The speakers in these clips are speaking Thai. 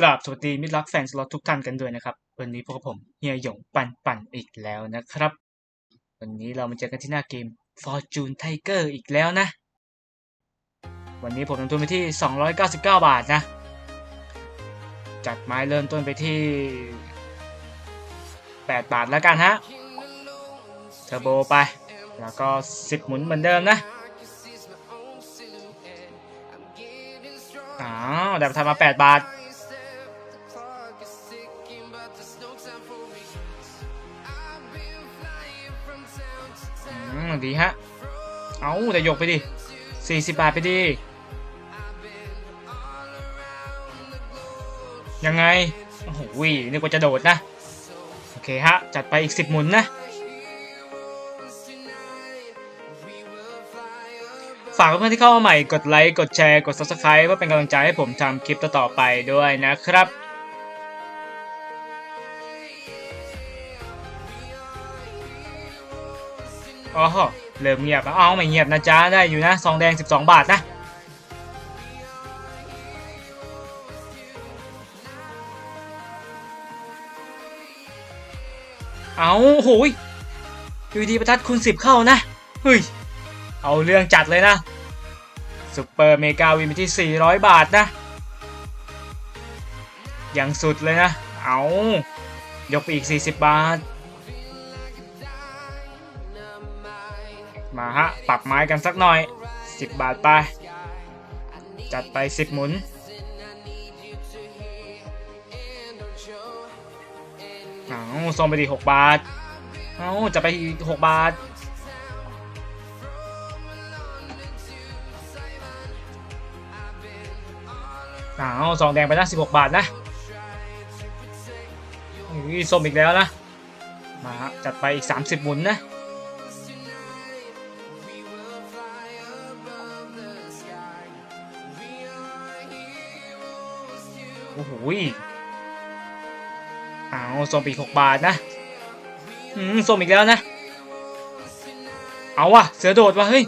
กราบสวัสดีมิตรรักแฟนสล็อตทุกท่านกันด้วยนะครับ วันนี้พวกผมเฮียหยงปันปันอีกแล้วนะครับ วันนี้เรามาเจอกันที่หน้าเกม Fortune Tiger อีกแล้วนะ วันนี้ผมลงทุนไปที่ 299 บาทนะ จัดไม้เริ่มต้นไปที่ 8 บาทแล้วกันฮะเทอร์โบไป แล้วก็ 10 หมุนเหมือนเดิมนะอ้าวได้ทำมา 8 บาท ดีฮะ เอาแต่ยกไปดิ40บาทไปดิ ยังไง โอ้โหนึกว่าจะโดดนะ โอเคฮะ จัดไปอีก10หมุนนะ ฝากเพื่อนๆที่เข้ามาใหม่ กดไลค์ กดแชร์ กด Subscribe เพื่อเป็นกำลังใจให้ผมทำคลิปต่อๆไปด้วยนะครับ อ๋อเริ่มเงียบแล้วเอาไม่เงียบนะจ๊ะได้อยู่นะซองแดง 12 บาทนะเอาโหยอยู่ดีประทัดคุณสิบเข้านะเฮ้ยเอาเรื่องจัดเลยนะซุปเปอร์เมกาวินที่ 400 บาทนะอย่างสุดเลยนะ เอายกไปอีก 40 บาท มาฮะ ปรับไม้กันสักหน่อย 10 บาทไป จัดไป 10 หมุน เอาส่งไปดี6บาท เอาจะไปอีก 6 บาท เอาซองแดงไปนะ16 บาทนะอุ้ยส้มอีกแล้วนะ มาฮะจัดไปอีก 30 หมุนนะ อ้โหเอาส้มอีก6บาทนะ อืมส้มอีกแล้วนะ เอาวะเสือโดดวะเฮ้ย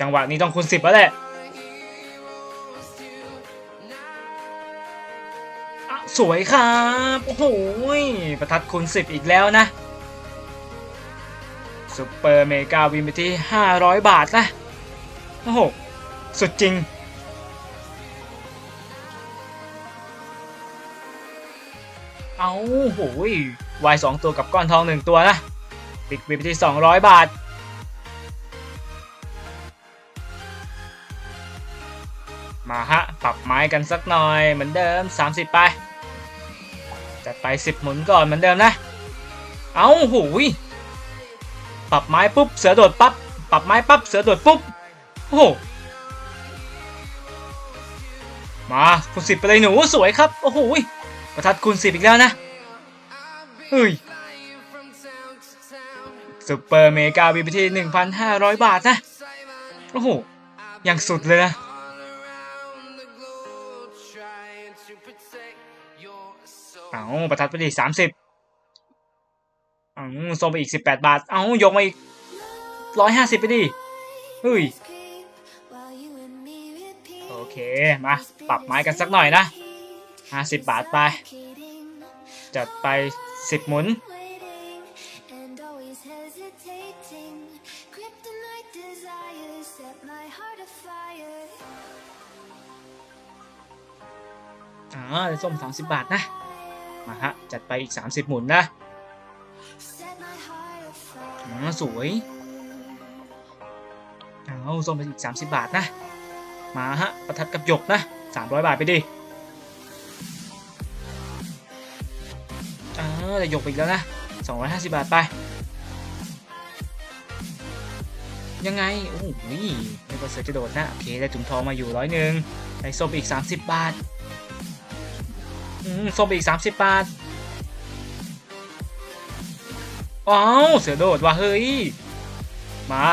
จังหวะนี้ต้องคูณ10แล้วแหละอะสวยครับ โอ้โหยประทัดคูณ10อีกแล้วนะซูเปอร์เมกาวินไปที่ 500 บาทนะ โอ้โห สุดจริง เอาโหยวายสองตัวกับก้อนทองหนึ่งตัวนะปิดวินไปที่ 200 บาท มาฮะ ปรับไม้กันสักหน่อยเหมือนเดิม 30 ไป จัดไป 10 หมุนก่อนเหมือนเดิมนะ เอาหูยปรับไม้ปุ๊บ เสือโดดปั๊บปรับไม้ปั๊บเสือโดดปุ๊บโอ้โหมาคูณสิบไปเลยหนูสวยครับ โอ้โหย ประทัดคูณสิบอีกแล้วนะเฮ้ยซูเปอร์เมกาวีพีที1,500บาทนะ โอ้โห อย่างสุดเลยนะ เอาประทัดไปดิสามสิบเอาส่งไปอีกสิบแปดบาท เอายกมาอีกร้อยห้าสิบไปดิเฮ้ย โอเค มา ปรับไม้กันสักหน่อยนะ ห้าสิบบาทไป จัดไปสิบหมุนอ่าส้มสามสิบบาทนะ มาฮะ จัดไปอีกสามสิบหมุนนะอ่าสวยเอาส้มไปอีกสามสิบบาทนะ มาฮะ ประทัดกับหยกนะสามร้อยบาทไปดิ อ่าแต่หยกไปอีกแล้วนะสองร้อยห้าสิบบาทไป ยังไง โอ้โหไม่ก็เสือจะโดดนะ โอเค ได้ถุงทองมาอยู่ร้อยหนึ่งได้ส้มอีกสามสิบบาท อืมส้มอีกสามสิบบาทอ้าวเสือโดดว่ะเฮ้ย มา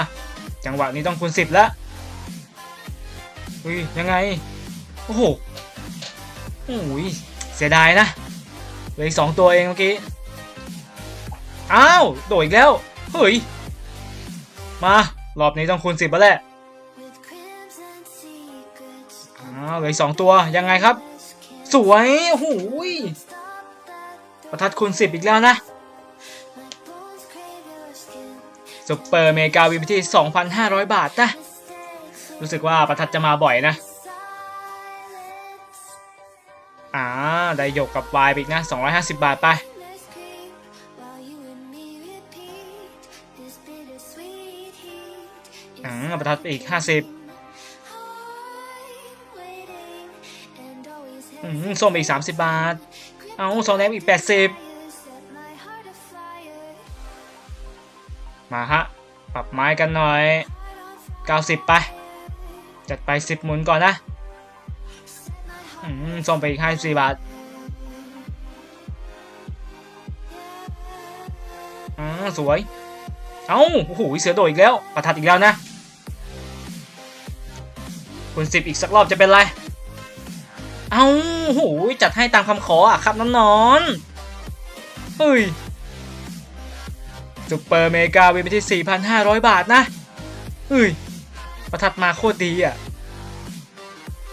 จังหวะนี้ต้องคูณสิบแล้วเฮ้ยยังไง โอ้โหโอ้ยเสียดายนะเหลืออีกสองตัวเองเมื่อกี้ อ้าว โดดอีกแล้ว เฮ้ย มารอบนี้ต้องคูณสิบแล้วแหละอ่าวเหลือสองตัวยังไงครับ สวยโอ้โหยประทัดคูณสิบอีกแล้วนะซุปเปอร์เมกาวีพีที่ 2,500 บาทนะ รู้สึกว่าประทัดจะมาบ่อยนะอ่าได้หยกกับวายไปอีกนะ 250 บาทไป อ่าประทัดไปอีก50อืมส้มไปอีก30บาท เอาซองแดงอีก80มาฮะ ปรับไม้กันหน่อย90ไป จัดไป10หมุนก่อนนะอืมส้มไปอีก54บาทอ่าสวย เอ้า โอ้โห เสือโดดอีกแล้ว ประทัดอีกแล้วนะ คุณสิบอีกสักรอบจะเป็นไร เอาโอ้โหจัดให้ตามคำขออะครับน้องนอนเฮ้ยซุปเปอร์เมกาวีไปที่ 4,500 บาทนะเฮ้ย ประทัดมาโคตรดีอะ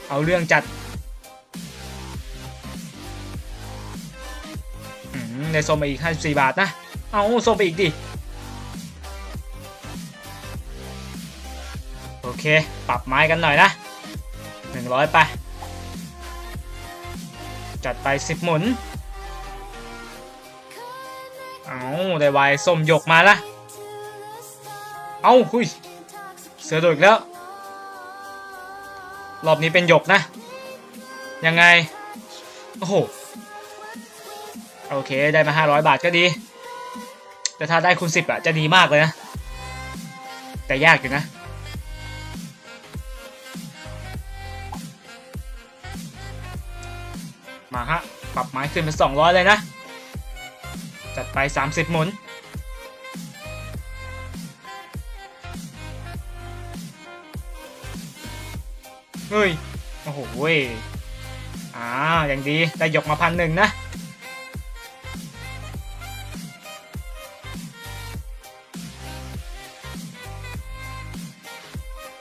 เอาเรื่องจัดอืมได้ส้มไปอีก 54 บาทนะ เอาส้มไปอีกดิ โอเค ปรับไม้กันหน่อยนะ 100 ไป จัดไป 10 หมุน เอาได้วายส้มหยกมาละ เอาหุยเสือโดดอีกแล้ว รอบนี้เป็นหยกนะ ยังไง โอ้โห โอเค ได้มา 500 บาทก็ดี แต่ถ้าได้คูณ10อะจะดีมากเลยนะ แต่ยากอยู่นะ มาฮะ ปรับไม้ขึ้นเป็น200 เลยนะ จัดไป 30 หมุน เฮ้ย โอ้โหเว้ยอ่าอย่างดี ได้ยกมาพันหนึ่งนะ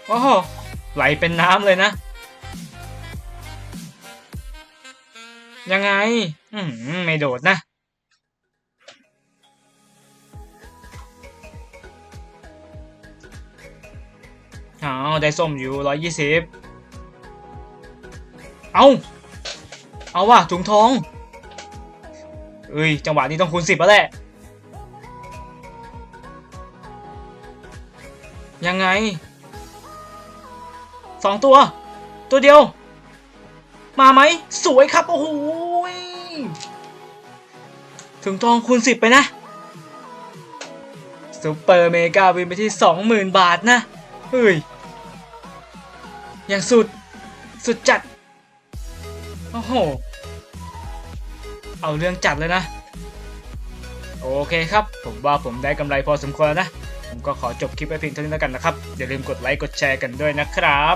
โอ้โหไหลเป็นน้ำเลยนะ ยังไง อืมไม่โดดนะ เอาได้ส้มอยู่ร้อยยี่สิบเอาเอาว่ะถุงทองเอ้ย จังหวะนี้ต้องคูณสิบแล้วแหละ ยังไง สองตัว ตัวเดียว มาไหม สวยครับ โอ้โหถึงทองคูณสิบไปนะซูเปอร์เมกาวินไปที่สองหมื่นบาทนะเฮ้ยอย่างสุด สุดจัด โอ้โห เอาเรื่องจัดเลยนะ โอเคครับ ผมว่าผมได้กำไรพอสมควรแล้วนะ ผมก็ขอจบคลิปไว้เพียงเท่านี้แล้วกันนะครับ อย่าลืมกดไลค์ กดแชร์กันด้วยนะครับ